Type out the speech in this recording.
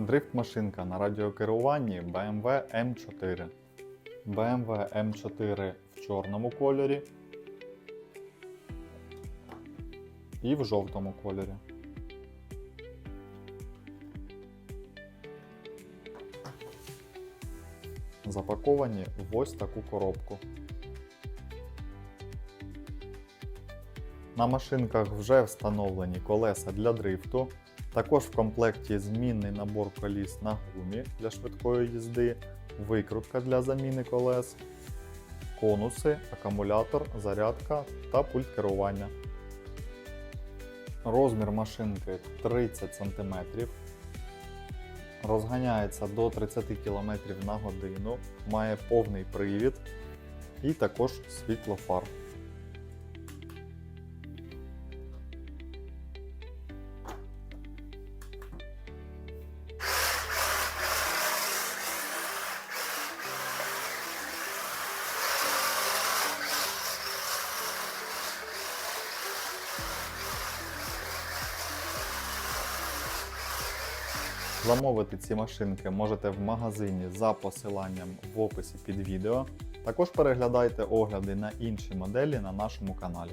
Дрифт-машинка на радіокеруванні BMW M4. BMW M4 в чорному кольорі і в жовтому кольорі. Запаковані в ось таку коробку. На машинках вже встановлені колеса для дрифту. Також в комплекті змінний набор коліс на гумі для швидкої їзди, викрутка для заміни колес, конуси, акумулятор, зарядка та пульт керування. Розмір машинки 30 см. Розганяється до 30 км на годину, має повний привід і також світло Замовити ці машинки можете в магазині за посиланням в описі під відео. Також переглядайте огляди на інші моделі на нашому каналі.